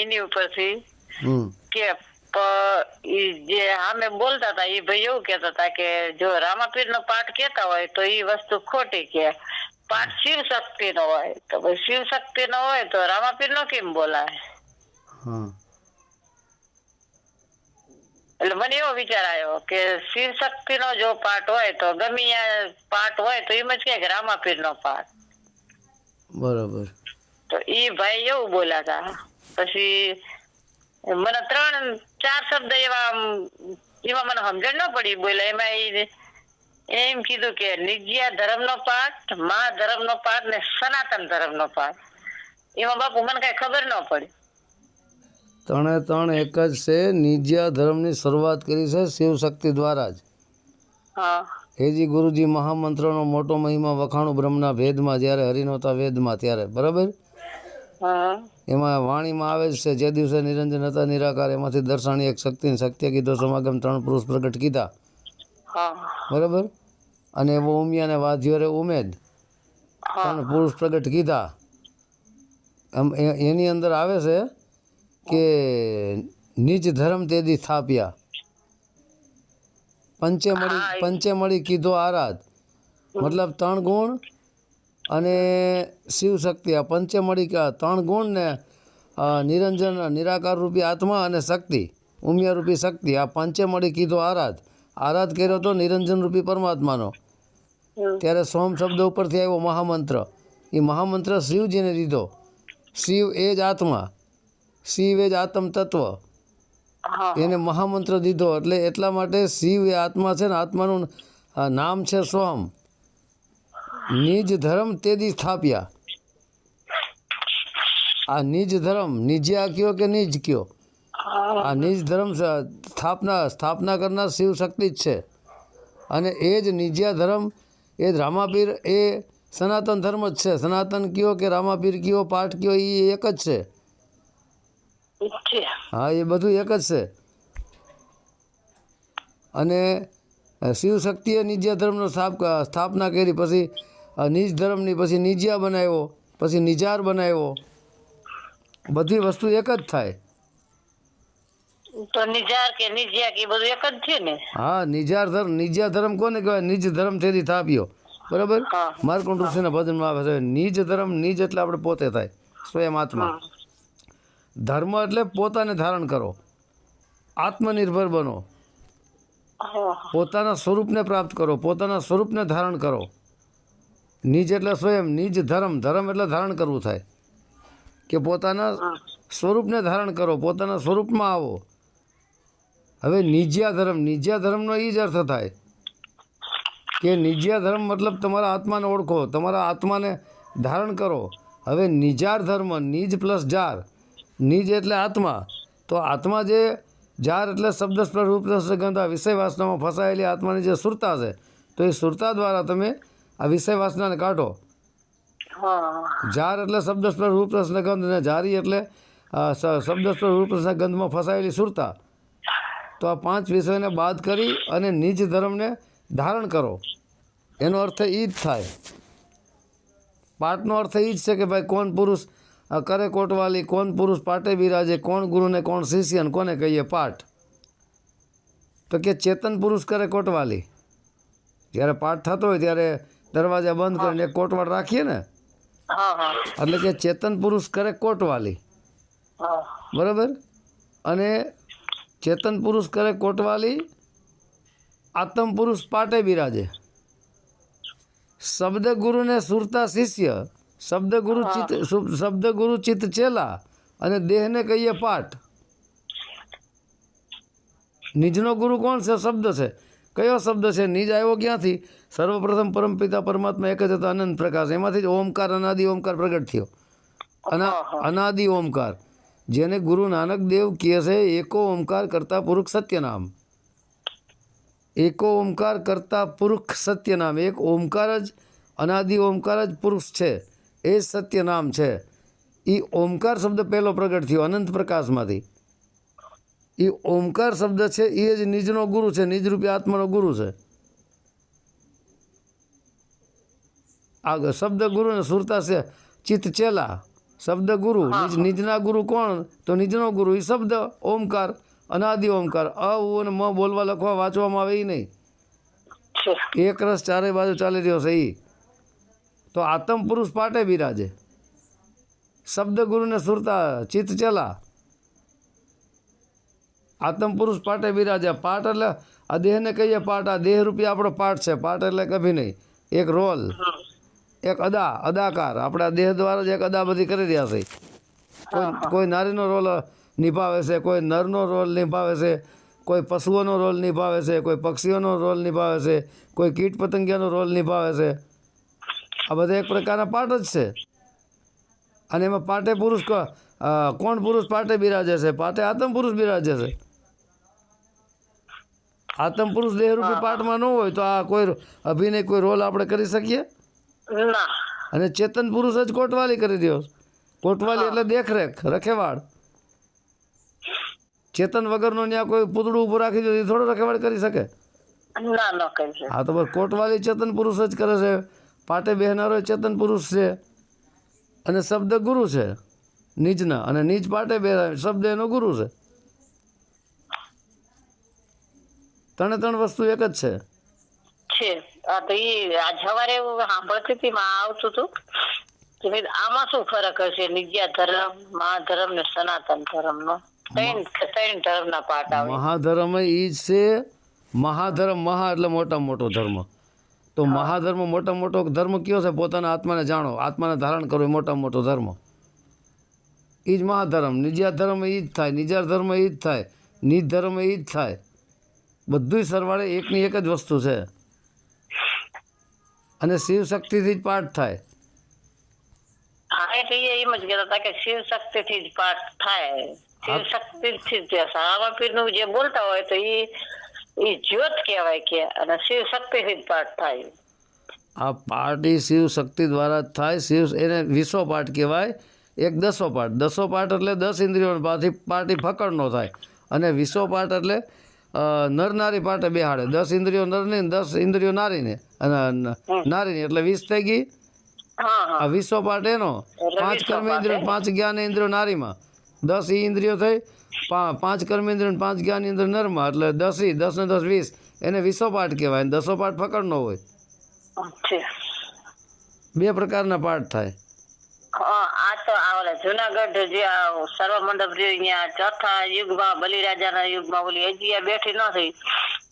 એની ઉપરથી હમ કે પ- ઈ જે સામે બોલતા હતા એ ભાઈ એવું કેતા હતા કે જો રામાપીર નો પાઠ કેતા હોય તો ઈ વસ્તુ ખોટી કે પાઠ શિવ શક્તિ નો હોય તો ભાઈ શિવ શક્તિ નો હોય તો રામાપીર નો કેમ બોલાય હા એટલે મને એવો વિચાર આવ્યો કે શિવ શક્તિ નો જો પાઠ હોય તો ગમે ત્યાં પાઠ હોય તો એમ જ કે રામાપીર નો પાઠ. બરાબર. તો ઈ ભાઈ એવું બોલ્યા હતા. પછી મને ત્રણ ચાર શબ્દ એવા એમાં મને સમજણ ન પડી. બોલે એમાં એમ કીધું કે નિજ્યા ધર્મ નો પાઠ મા ધર્મ નો પાઠ ને સનાતન ધર્મ નો પાઠ. એમાં બાપુ મને કઈ ખબર ન પડી. ત્રણે ત્રણ એક જ છે નિજ્યા ધર્મની શરૂઆત કરી છે શિવ શક્તિ દ્વારા જ. હા. હેજી ગુરુજી મહામંત્રનો મોટો મહિમા વખાણું બ્રહ્મના ભેદમાં જ્યારે હરિનોતા વેદમાં ત્યારે. બરાબર? હમ એમાં વાણીમાં આવે જ છે જે દિવસે નિરંજન હતા નિરાકાર એમાંથી દર્શાણી એક શક્તિ શક્તિ કીધો સમાગમ ત્રણ પુરુષ પ્રગટ કીધા. બરાબર? અને એવો ઉમિયા ને વાધ્યો રે ઉમેદ. ત્રણ પુરુષ પ્રગટ કીધા. આમ એની અંદર આવે છે કે નીચ ધર્મ તેદી સ્થાપ્યા પંચે મળી પંચે મળી કીધો આરાધ. મતલબ ત્રણ ગુણ અને શિવ શક્તિ આ પંચમળી ત્રણ ગુણને નિરંજન નિરાકાર રૂપી આત્મા અને શક્તિ ઉમિયા રૂપી શક્તિ આ પંચમળી કીધો આરાધ. આરાધ કર્યો તો નિરંજન રૂપી પરમાત્માનો. ત્યારે સોમ શબ્દ ઉપરથી આવ્યો મહામંત્ર. એ મહામંત્ર શિવજીને દીધો. શિવ એ જ આત્મા. શિવ એ જ આત્મ તત્વ. એને મહામંત્ર દીધો એટલે એટલા માટે શિવ એ આત્મા છે ને આત્માનું નામ છે સોમ. નિજ ધર્મ તેદી સ્થાપ્યા. આ નિજ ધર્મ નિજ્યા કયો કે નિજ કયો? આ નિજ ધર્મ સ્થાપના સ્થાપના કરનાર શિવ શક્તિ જ છે. અને એ જ નિજ્યા ધર્મ એ જ રામાપીર એ સનાતન ધર્મ જ છે. સનાતન કયો કે રામાપીર કયો પાઠ કયો એ એક જ છે. હા એ બધું એક જ છે. અને શિવ શક્તિએ નિજ્યા ધર્મનો સ્થાપ સ્થાપના કરી. પછી અ, નિજ ધર્મની પછી નિજ્યા બનાવ્યો પછી નિજાર બનાવ્યો. બધી વસ્તુ એક જ થાય. તો નિજાર કે નિજ્યા કે બધું એક જ છે ને? હા નિજાર ધર્મ નિજ્યા ધર્મ કોને કહેવાય? નિજ ધર્મ તેથી થાપ્યો બરાબર? હા. ઋષિના ભજનમાં આવે છે? નિજ ધર્મ નિજ એટલે આપણે પોતે થાય સ્વયં આત્મા. ધર્મ એટલે પોતાને ધારણ કરો. આત્મનિર્ભર બનો. પોતાના સ્વરૂપને પ્રાપ્ત કરો પોતાના સ્વરૂપને ધારણ કરો. નિજ એટલે સ્વયં નિજ ધર્મ ધર્મ એટલે ધારણ કરવું થાય. કે પોતાના સ્વરૂપને ધારણ કરો પોતાના સ્વરૂપમાં આવો. હવે નિજ્યા ધર્મ નિજ્યા ધર્મનો એ જ અર્થ થાય કે નિજ્યા ધર્મ મતલબ તમારા આત્માને ઓળખો તમારા આત્માને ધારણ કરો. હવે નિજાર ધર્મ નિજ પ્લસ જાર. નિજ એટલે આત્મા. તો આત્મા જે જાર એટલે શબ્દ રૂપ રસ ગંધા વિષય વાસનામાં ફસાયેલી આત્માની જે સુરતા છે તો એ સુરતા દ્વારા તમે આ વિષય વાસનાને કાઢો. હા. જાર એટલે શબ્દ સ્પર્શ રૂપ રસ ને ગંધ ને જારી એટલે શબ્દ સ્પર્શ રૂપ રસ ગંધમાં ફસાયેલી સુરતા. તો આ પાંચ વિષયોને બાદ કરી અને નિજ ધર્મને ધારણ કરો. એનો અર્થ એ જ થાય. પાઠનો અર્થ એ જ છે કે ભાઈ કોણ પુરુષ કરે કોટવાલી કોણ પુરુષ પાટે બિરાજે કોણ ગુરુને કોણ શિષ્ય કોને કહીએ પાઠ. તો કે ચેતન પુરુષ કરે કોટવાલી. જ્યારે પાઠ થતો હોય ત્યારે દરવાજા બંધ કરીને એક કોટવાળ રાખીએ ને એટલે કે ચેતન પુરુષ કરે કોટવાલી. બરાબર? અને ચેતન પુરુષ કરે કોટવાલી આત્મ પુરુષ પાટે બિરાજે. શબ્દ ગુરુને સુરતા શિષ્ય શબ્દ ગુરુ ચિત્ત સુ- શબ્દ ગુરુ ચિત્ત ચેલા અને દેહને કહીએ પાઠ. નિજનો ગુરુ કોણ છે? શબ્દ છે. કયો શબ્દ છે? નિજ આવ્યો ક્યાંથી? સર્વપ્રથમ પરમપિતા પરમાત્મા એક જ હતા અનંત પ્રકાશ. એમાંથી જ ઓમકાર અનાદિ ઓમકાર પ્રગટ થયો. અના અનાદિ ઓમકાર. જેને ગુરુ નાનક દેવ કહે છે એકો ઓમકાર કરતા પુરુષ સત્યનામ. એકો ઓમકાર કરતા પુરુષ સત્યનામ. એક ઓમકાર જ અનાદિ ઓમકાર જ પુરુષ છે. એ જ સત્યનામ છે. એ ઓમકાર શબ્દ પહેલો પ્રગટ થયો અનંત પ્રકાશમાંથી. એ ઓમકાર શબ્દ છે એ જ નિજનો ગુરુ છે નિજરૂપી આત્માનો ગુરુ છે. આ શબ્દ ગુરુને સુરતા છે ચિત્ત ચેલા. શબ્દ ગુરુ નિજના ગુરુ કોણ? તો નિજનો ગુરુ. એ શબ્દ ઓમકાર અનાદિ ઓમકાર. અ ઉ અને મ બોલવા લખવા વાંચવામાં આવે એ નહીં. એક રસ ચારે બાજુ ચાલી રહ્યો છે એ તો આત્મ પુરુષ પાટે બિરાજે. શબ્દ ગુરુને સુરતા ચિત્ત ચેલા. આત્મ પુરુષ પાટે બિરાજે પાઠ એટલે આ દેહને કહીએ પાઠ આ દેહ રૂપી આપણો પાઠ છે. પાઠ એટલે કભી નહીં. એક રોલ. એક અદા અદાકાર. આપણા દેહ દ્વારા જ એક અદા બધી કરી રહ્યા છે. કોઈ કોઈ નારીનો રોલ નિભાવે છે કોઈ નરનો રોલ નિભાવે છે કોઈ પશુઓનો રોલ નિભાવે છે કોઈ પક્ષીઓનો રોલ નિભાવે છે કોઈ કીટ પતંગિયાનો રોલ નિભાવે છે. આ બધા એક પ્રકારના પાઠ જ છે. અને એમાં પાટે પુરુષ કોણ પુરુષ પાટે બિરાજે છે? પાટે આતમ પુરુષ બિરાજે છે. આતમ પુરુષ દેહરૂપી પાઠમાં ન હોય તો આ કોઈ અભિનય કોઈ રોલ આપણે કરી શકીએ? ના. અને ચેતન પુરુષ જ કોટવાલી કરી રહ્યો કોટવાલી એટલે દેખરેખ રખેવાળ. ચેતન વગરનો ત્યાં કોઈ પૂતળું ઊભું રાખી દો એ થોડો રખેવાળ કરી શકે? ના ન કરી શકે. હા તો બસ કોટવાલી ચેતન પુરુષ જ કરે છે. પાટે બેહનારો ચેતન પુરુષ છે. અને શબ્દ ગુરુ છે. નીચના. અને નીચ પાટે બે શબ્દ એનો ગુરુ છે. ત્રણે ત્રણ વસ્તુ એક જ છે. તો સવારે એવું સાંભળતી હતી માં આવતું હતું કે આમાં શું ફરક હશે? નિજ્યા ધર્મ મહાધર્મ ને સનાતન ધર્મ નો ત્રણ ત્રણ ધર્મ ના પાઠ આવે. મહાધર્મ ઈ છે. મહાધર્મ મહા એટલે મોટા મોટો ધર્મ. તો મહાધર્મ મોટા મોટો ધર્મ કયો છે? પોતાના આત્માને જાણો. આત્માને ધારણ કરો એ મોટા મોટો ધર્મ. એ જ મહાધર્મ. નિજ્યા ધર્મ એ જ થાય. નિજાર ધર્મ એ જ થાય. નિજ ધર્મ એ જ થાય. બધું સરવાળે એકની એક જ વસ્તુ છે. અને શિવ શક્તિથી જ પાઠ થાય. હા એટલે એ એમ જ કહેતા હતા કે શિવ શક્તિ થી જ પાઠ થાય. શિવ શક્તિથી જ નું જે બોલતા હોય તો એ ઈ જ્યોત કહેવાય કે અને શિવ શક્તિથી જ પાઠ થાય. આ પાઠ એ શિવ શક્તિ દ્વારા જ થાય. શિવ એને વિશ્વ પાઠ કહેવાય. એક દસો પાઠ. દસો પાઠ એટલે દસ ઇન્દ્રિયો પાછી ઈ ફકડનો થાય. અને વિશ્વ પાઠ એટલે નર નારી પાટે બેહાડે. દસ ઇન્દ્રિયો નરની ને દસ ઇન્દ્રિયો નારીને. અને ન- નારીની એટલે વીસ થઈ ગઈ. આ વિસો પાર્ટ એનો. પાંચ કર્મેન્દ્રિયો પાંચ જ્ઞાન ઇન્દ્રિયો નારીમાં. દસ ઈ ઇન્દ્રિયો થઈ પાંચ કર્મેન્દ્રિયો પાંચ જ્ઞાન ઇન્દ્ર નરમાં. એટલે દસ ઈ દસ ને દસ વીસ. એને વિશ્વ પાઠ કહેવાય. દસો પાઠ ફકડનો હોય. બે પ્રકારના પાઠ થાય. આ તો આ જુનાગઢ જે સર્વ મંડપ જે અહીંયા ચોથા યુગમાં બલિરાજાના યુગમાં ઓલી આ બેઠી ન થઈ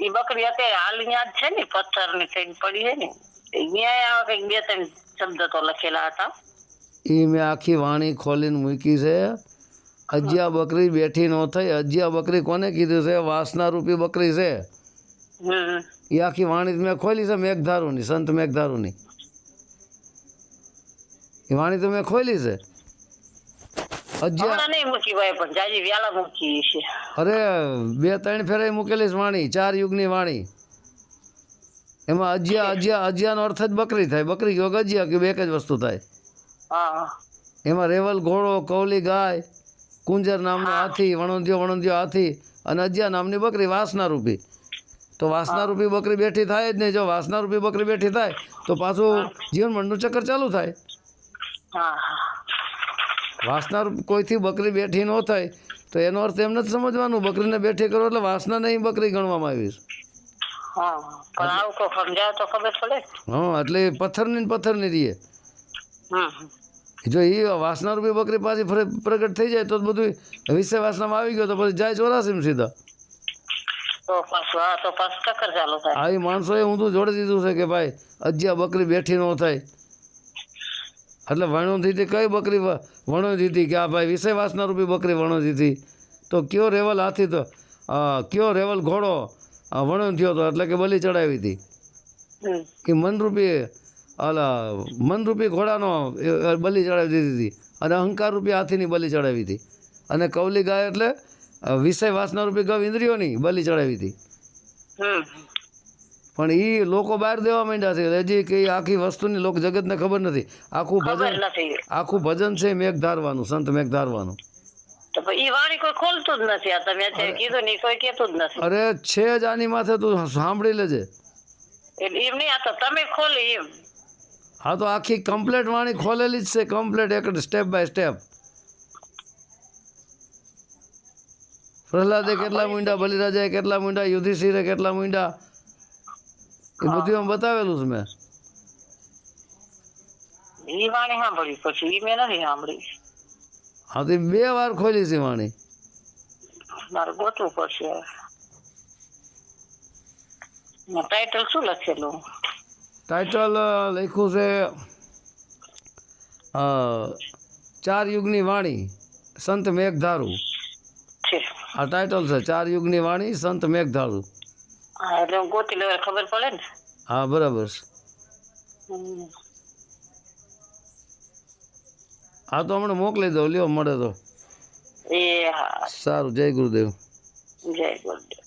એ બકરી અત્યારે હાલ અહીંયા જ છે ને પથ્થરની થઈને પડી છે ને. અહીંયા આવા કંઈક બે ત્રણ શબ્દ તો લખેલા હતા. એ મેં આખી વાણી ખોલીને મૂકી છે. અજ્યા બકરી બેઠી ન થઈ અજ્યા બકરી કોને કીધું છે? વાસના રૂપી બકરી છે. એ આખી વાણી મેં ખોલી છે મેઘધારુની સંત મેઘધારુની. એ વાણી તો મેં ખોલી છે. અરે બે ત્રણ ફેરે મૂકેલી છે વાણી ચાર યુગની વાણી. એમાં અજ્યા અજ્યા અજ્યાનો અર્થ જ બકરી થાય. બકરી યોગ અજ્યા કે એક જ વસ્તુ થાય. એમાં રેવલ ઘોડો કૌલી ગાય કુંજર નામનો હાથી વણંદ્યો વણંદ્યો હાથી અને અજ્યા નામની બકરી વાસના રૂપી. તો વાસના રૂપી બકરી બેઠી થાય જ નહીં. જો વાસના રૂપી બકરી બેઠી થાય તો પાછું જીવન મંડનું ચક્કર ચાલુ થાય. વાસના કોઈથી બકરી બેઠી ન થાય તો એનો અર્થ એમ નથી સમજવાનું. બકરીને બેઠી કરો એટલે વાસના નહીં બકરી ગણવામાં આવી. હા એટલે પથ્થરની પથ્થરની રહીએ જો એ વાસના રૂપી બકરી પાછી પ્રગટ થઈ જાય તો બધું વિષય વાસનામાં આવી ગયો તો પછી જાય ચોરાસીમાં સીધા. આવી પાછું હા તો જોડી દીધું છે કે ભાઈ અજ્યા બકરી બેઠી ન થાય. એટલે વણોથી કઈ બકરી વ- વણો દીધી કે આ ભાઈ વિષય વાસના રૂપી બકરી વણો દીધી તો કયો રેવલ હાથી તો? કયો રેવલ ઘોડો? અ, થયો હતો એટલે કે બલી ચડાવી હતી? કે મનરૂપી અલા મનરૂપી ઘોડાનો બલી ચડાવી દીધી હતી. અને અહંકાર રૂપી હાથીની બલી ચડાવી હતી. અને કૌલી ગાય એટલે વિષય વાસના રૂપી ગવ ઇન્દ્રિયોની બલી ચડાવી હતી. પણ એ લોકો બહાર દેવા માંડ્યા છે. હજી કે આખી વસ્તુની લોક જગતને ખબર નથી. આખું ભજન આખું ભજન છે મેઘ ધારવાનું સંત મેઘ ધારવાનું. અરે. છે જ આની માથે તું સાંભળી લેજે. હા તો આખી કમ્પ્લેટ વાણી ખોલેલી જ છે કમ્પ્લેટ એક સ્ટેપ બાય સ્ટેપ. પ્રહલાદે કેટલા મૂંડા બલિરાજાએ કેટલા મૂંડા યુધિષ્ઠિરે કેટલા મૂંડા એ બધું એમ બતાવેલું છે મેં? ઈ વાણી સાંભળી પછી ઈ મેં નથી સાંભળી. હા તો બે વાર ખોલી છે વાણી. મારે ગોતવું પડશે ટાઇટલ શું લખેલું? ટાઇટલ લખ્યું છે ચાર યુગની વાણી સંત મેઘધારું. આ ટાઇટલ છે ચાર યુગની વાણી સંત મેઘધારુ. હા એટલે હું ગોતી લેવા ખબર પડે ને? હા બરાબર. હા તો હમણાં મોકલી દો લ્યો મળે તો. એ હા. સારું જય ગુરુદેવ. જય ગુરુદેવ.